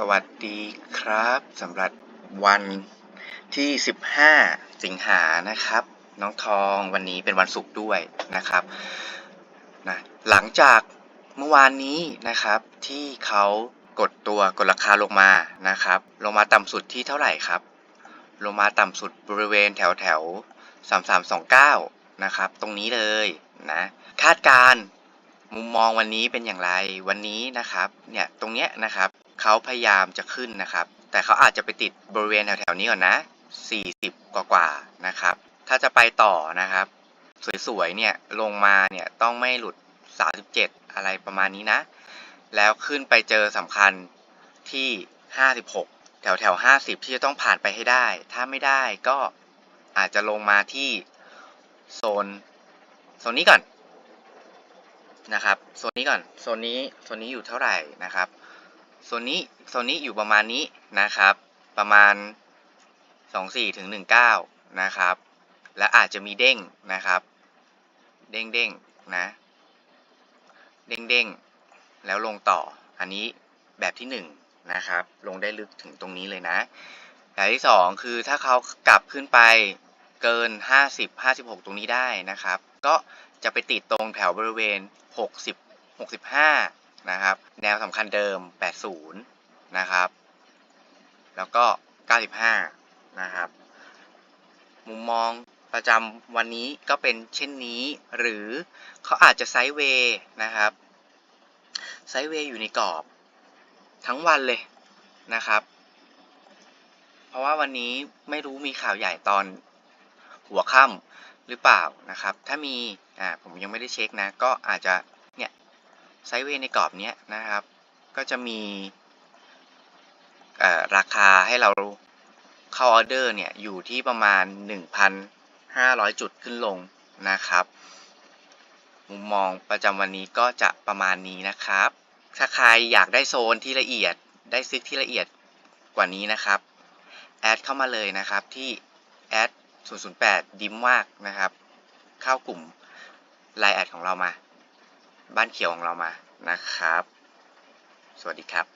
สวัสดีครับสำหรับวันที่ 15 สิงหานะครับ น้องทองวันนี้เป็นวันศุกร์ด้วยนะครับนะหลังจากเมื่อวานนี้นะครับที่เขากดตัวกดราคาลงมานะครับ ลงมาต่ำสุดที่เท่าไหร่ครับ ลงมาต่ำสุดบริเวณแถวแถว3329 นะครับ ตรงนี้เลยนะคาดการมุมมองวันนี้เป็นอย่างไรวันนี้นะครับเนี่ยตรงเนี้ยนะครับ เขาพยายามจะขึ้นนะครับ แต่เขาอาจจะไปติดบริเวณแถวๆนี้ก่อนนะ 40 กว่าๆนะครับ ถ้าจะไปต่อนะครับ สวยๆเนี่ยลงมาเนี่ยต้องไม่หลุด 37 อะไรประมาณนี้นะ แล้วขึ้นไปเจอสำคัญที่ 56 แถวแถวๆ50 ที่จะต้องผ่านไปให้ได้ ถ้าไม่ได้ก็อาจจะลงมาที่โซนโซนนี้ก่อนนะครับ โซนนี้ก่อน โซนนี้ โซนนี้อยู่เท่าไหร่นะครับ โซนนี้โซนนี้อยู่ประมาณนี้นะครับ ประมาณ 24ถึง19 นะครับ และอาจจะมีเด้งนะครับ เด้งเด้งนะ เด้งเด้งแล้วลงต่อ อันนี้แบบที่1นะครับ ลงได้ลึกถึงตรงนี้เลยนะแบบที่ 2 คือถ้าเขากลับขึ้นไปเกิน 50 56 ตรงนี้ได้นะครับ ก็จะไปติดตรงแถวบริเวณ 60 65 นะครับ แนวสำคัญเดิม 80 นะครับ แล้วก็ 95 นะครับ มุมมองประจำวันนี้ก็เป็นเช่นนี้ หรือเขาอาจจะไซด์เวย์นะครับ ไซด์เวย์อยู่ในกรอบทั้งวันเลยนะครับ เพราะว่าวันนี้ไม่รู้มีข่าวใหญ่ตอนหัวค่ำหรือเปล่านะครับ ถ้ามี อ่า ผมยังไม่ได้เช็คนะ ก็อาจจะ ไซด์เวย์ในกรอบนี้นะครับ ก็จะมีราคาให้เราเข้าออเดอร์เนี่ยอยู่ที่ประมาณ 1,500 จุดขึ้นลงนะครับ มุมมองประจำวันนี้ก็จะประมาณนี้นะครับ ถ้าใครอยากได้โซนที่ละเอียดได้ซิกที่ละเอียดกว่านี้นะครับ แอดเข้ามาเลยนะครับที่แอด008 ดิมมากนะครับ เข้ากลุ่มไลน์แอดของเรามา บ้านเขียวของเรามานะครับ สวัสดีครับ